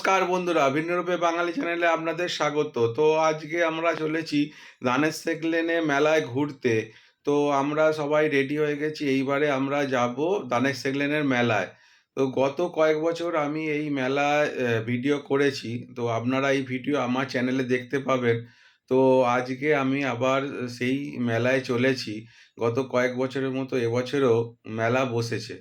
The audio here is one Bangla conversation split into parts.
নমস্কার বন্ধুরা ভিন্নরূপে বাঙালি চ্যানেলে আপনাদের স্বাগত। তো আজকে আমরা চলেছি ধানের শেখ লেনে মেলায় ঘুরতে। তো আমরা সবাই রেডি হয়ে গেছি, এইবারে আমরা যাব ধানের শেখ লেনের মেলায়। তো গত কয়েক বছর আমি এই মেলায় ভিডিও করেছি। তো আপনারা এই ভিডিও আমার চ্যানেলে দেখতে পাবেন। তো আজকে আমি আবার সেই মেলায় চলেছি। গত কয়েক বছরের মতো, এবছরও মেলা বসেছে।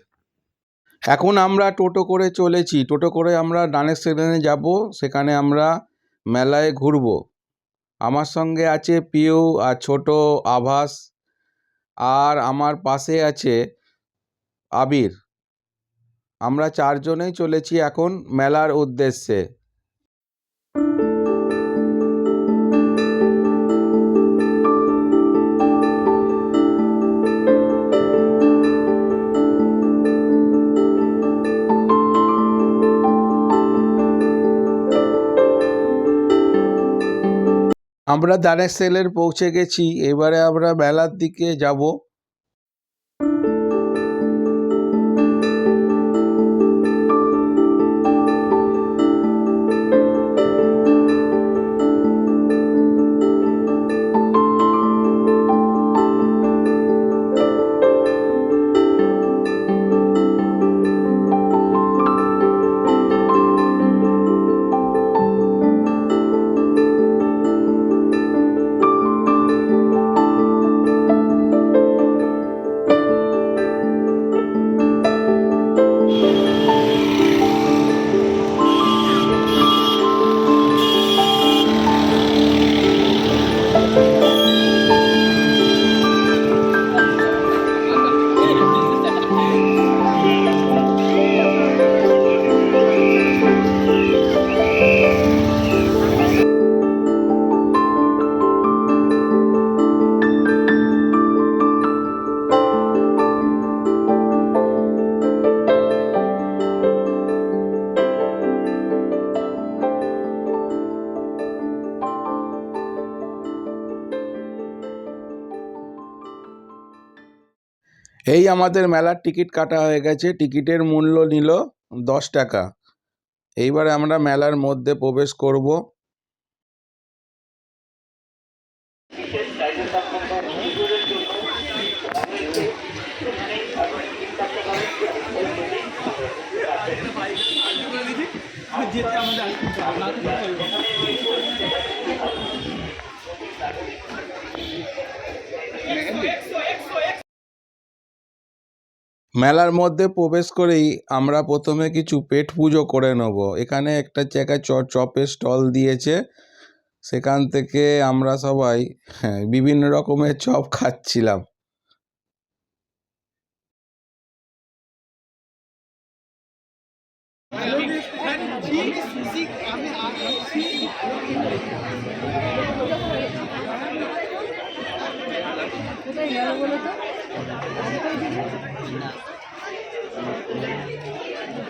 এখন আমরা টোটো করে চলেছি। টোটো করে আমরা ডানের স্টেশনে যাব। সেখানে আমরা মেলায় ঘুরব। আমার সঙ্গে আছে পিউ আর ছোট আভাস আর আমার পাশে আছে আবির। আমরা চারজনেই চলেছি এখন মেলার উদ্দেশ্যে। আমরা দানেশ সেলের পৌঁছে গেছি এবারে আমরা মেলার দিকে যাব। এই আমাদের মেলার টিকিট কাটা হয়ে গেছে। টিকিটের মূল্য নিল দশ টাকা। এইবারে আমরা মেলার মধ্যে প্রবেশ করব। মেলার মধ্যে প্রবেশ করেই আমরা প্রথমে কিছু পেট পুজো করে নেব। এখানে একটা জায়গায় চ, চপের স্টল দিয়েছে। সেখান থেকে আমরা সবাই হ্যাঁ বিভিন্ন রকমের চপ খাচ্ছিলাম।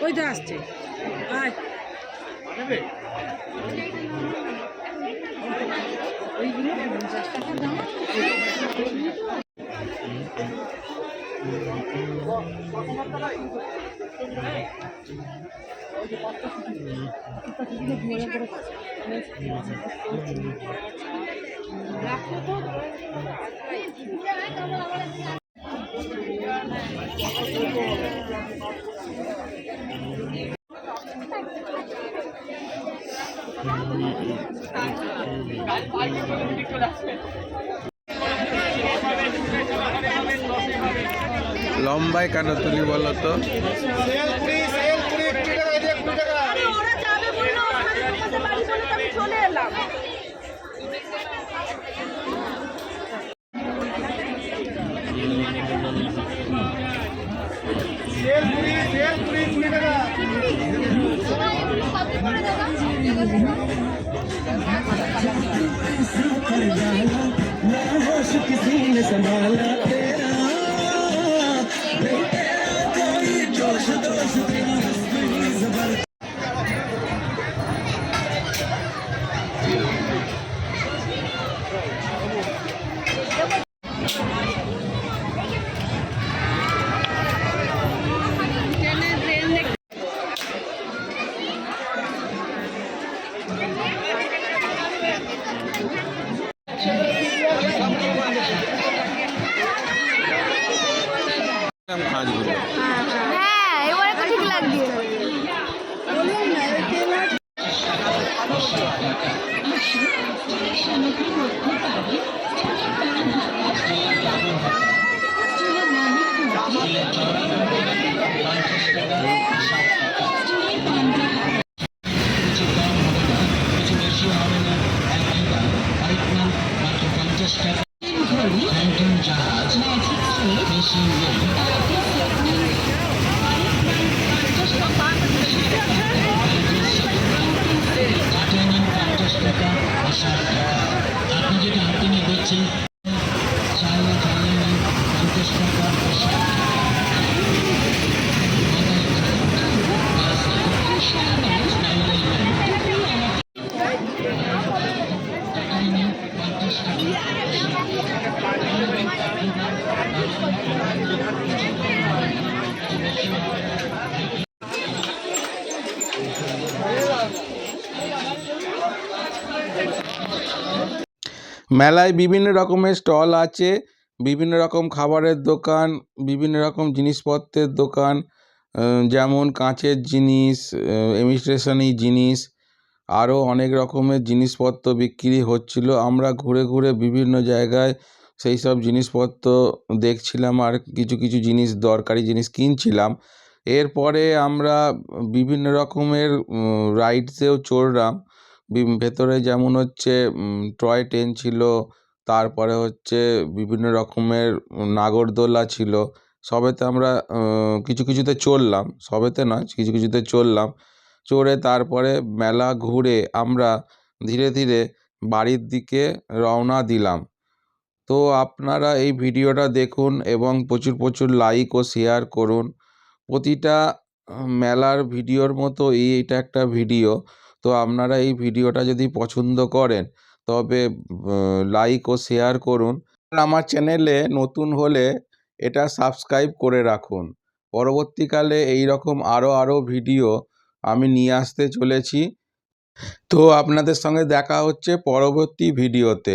ওই তো আসছে। আয়। ওইগুলো পঞ্চাশ টাকা দাম লম্বায় কেন তুমি বলো তো? চলে এলাম। சென்றால் হ্যাঁ এবারে তো ঠিক লাগছে মেলায় বিভিন্ন রকমের স্টল আছে, বিভিন্ন রকম খাবারের দোকান, বিভিন্ন রকম জিনিসপত্রের দোকান যেমন কাঁচের জিনিস ইমিটেশনারি জিনিস, আরও অনেক রকমের জিনিসপত্র বিক্রি হচ্ছিল। আমরা ঘুরে ঘুরে বিভিন্ন জায়গায় সেই সব জিনিসপত্র দেখছিলাম আর কিছু কিছু জিনিস, দরকারি জিনিস কিনছিলাম। এরপরে আমরা বিভিন্ন রকমের রাইডসেও চড়লাম। ভেতরে যেমন হচ্ছে টয় ট্রেন ছিল, তারপরে হচ্ছে বিভিন্ন রকমের নাগরদোলা ছিল, সবেতে আমরা কিছু কিছুতে চড়লাম সবেতে নয়, কিছু কিছুতে চড়লাম চড়ে তারপরে মেলা ঘুরে আমরা ধীরে ধীরে বাড়ির দিকে রওনা দিলাম। তো আপনারা এই ভিডিওটা দেখুন এবং প্রচুর প্রচুর লাইক ও শেয়ার করুন। প্রতিটা মেলার ভিডিওর মতো এই, এটা একটা ভিডিও। তো আপনারা এই ভিডিওটা যদি পছন্দ করেন, তবে লাইক ও শেয়ার করুন। আমার চ্যানেলে নতুন হলে এটা সাবস্ক্রাইব করে রাখুন। পরবর্তীকালে এই রকম আরও আরও ভিডিও আমি নিয়ে আসতে চলেছি। তো আপনাদের সঙ্গে দেখা হচ্ছে পরবর্তী ভিডিওতে